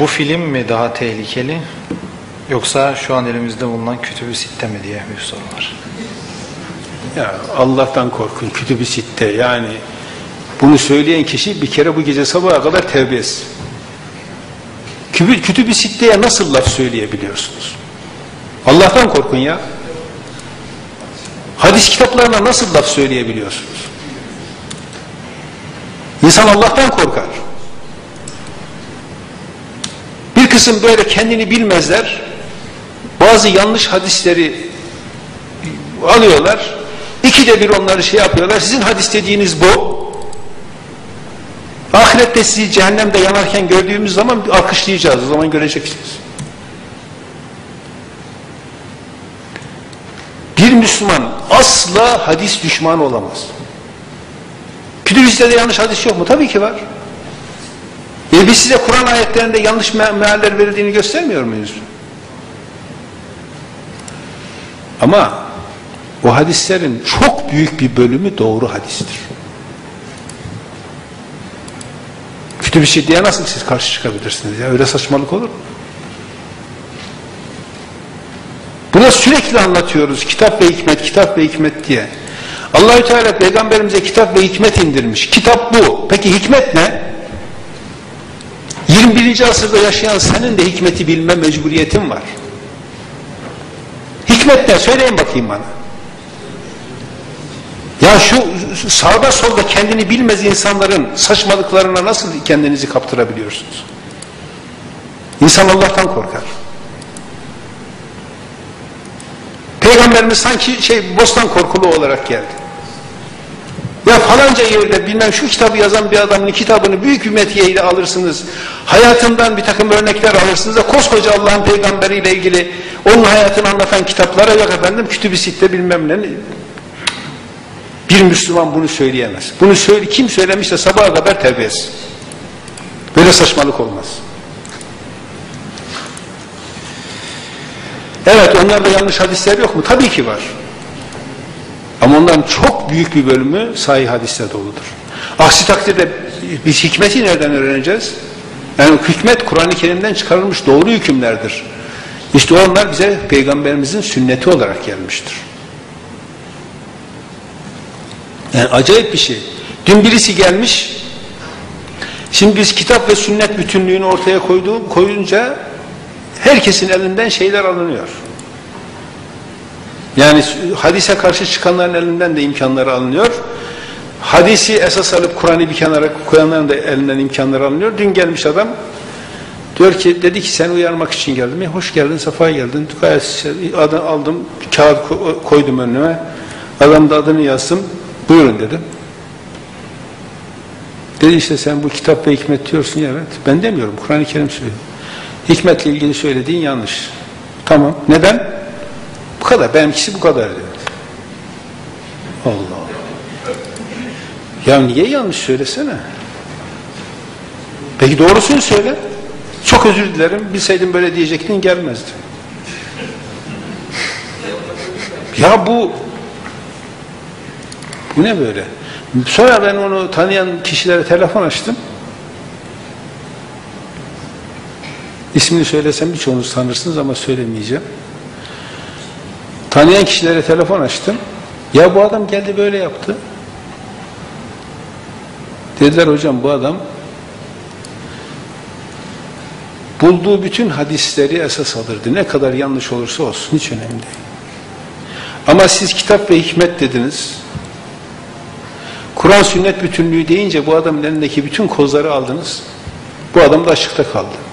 bu film mi daha tehlikeli yoksa şu an elimizde bulunan kütübü sitte mi diye bir soru var. Ya Allah'tan korkun kütüb-i sitte yani bunu söyleyen kişi bir kere bu gece sabaha kadar tevbe etsin. Kütüb- Kütüb-i sitteye nasıl laf söyleyebiliyorsunuz? Allah'tan korkun ya. Hadis kitaplarına nasıl laf söyleyebiliyorsunuz? İnsan Allah'tan korkar. Bir kısım böyle kendini bilmezler. Bazı yanlış hadisleri alıyorlar. İkide bir onları şey yapıyorlar. Sizin hadis dediğiniz bu. Ahirette sizi cehennemde yanarken gördüğümüz zaman alkışlayacağız. O zaman göreceksiniz. Bir Müslüman asla hadis düşmanı olamaz. Kütüb-i yanlış hadis yok mu? Tabii ki var. E biz size Kur'an ayetlerinde yanlış me mealler verildiğini göstermiyor muyuz? Ama o hadislerin çok büyük bir bölümü doğru hadistir. Kütüb-i Siddi'ye nasıl siz karşı çıkabilirsiniz ya? Öyle saçmalık olur mu? Buna sürekli anlatıyoruz. Kitap ve hikmet, kitap ve hikmet diye. Allahü Teala peygamberimize kitap ve hikmet indirmiş. Kitap bu. Peki hikmet ne? 21. asırda yaşayan senin de hikmeti bilme mecburiyetin var. Hikmet ne? Söyleyin bakayım bana. Ya şu sağda solda kendini bilmez insanların saçmalıklarına nasıl kendinizi kaptırabiliyorsunuz? İnsan Allah'tan korkar. Peygamberimiz sanki şey bostan korkulu olarak geldi. Ya falanca yerde bilmem şu kitabı yazan bir adamın kitabını büyük bir metiyeyle alırsınız. Hayatından bir takım örnekler alırsınız da koskoca Allah'ın peygamberiyle ilgili onun hayatını anlatan kitaplara yok efendim kütüb-i sitte bilmem ne. Bir Müslüman bunu söyleyemez. Bunu söyle, kim söylemişse sabaha kadar tevbe. Böyle saçmalık olmaz. Evet onlarda yanlış hadisler yok mu? Tabii ki var. Ama onların çok büyük bir bölümü sahih hadiste doludur. Aksi takdirde biz hikmeti nereden öğreneceğiz? Yani hikmet Kur'an-ı Kerim'den çıkarılmış doğru hükümlerdir. İşte onlar bize Peygamberimizin sünneti olarak gelmiştir. Yani acayip bir şey. Dün birisi gelmiş, şimdi biz kitap ve sünnet bütünlüğünü ortaya koyduğum, koyunca herkesin elinden şeyler alınıyor. Yani hadise karşı çıkanların elinden de imkanları alınıyor. Hadisi esas alıp Kur'an'ı bir kenara koyanların da elinden imkanları alınıyor. Dün gelmiş adam diyor ki dedi ki sen uyarmak için geldim. E, hoş geldin, safa geldin. Adı aldım, kağıt koydum önüme. Adam da adını yazdım. Buyurun dedim. Dedi işte sen bu kitap ve hikmet diyorsun ya evet. Ben demiyorum. Kur'an-ı Kerim söylüyor. Hikmetle ilgili söylediğin yanlış. Tamam. Neden? Bu kadar. Benimkisi bu kadar dedi. Allah Allah. Ya niye yanlış söylesene? Peki doğrusunu söyle. Çok özür dilerim. Bilseydim böyle diyecektin gelmezdi. Ya bu bu ne böyle? Sonra ben onu tanıyan kişilere telefon açtım. İsmini söylesem birçoğunuz tanırsınız ama söylemeyeceğim. Tanıyan kişilere telefon açtım. Ya bu adam geldi böyle yaptı. Dediler hocam bu adam bulduğu bütün hadisleri esas alırdı. Ne kadar yanlış olursa olsun hiç önemli değil. Ama siz kitap ve hikmet dediniz. Kur'an sünnet bütünlüğü deyince bu adamın elindeki bütün kozları aldınız. Bu adam da açıkta kaldı.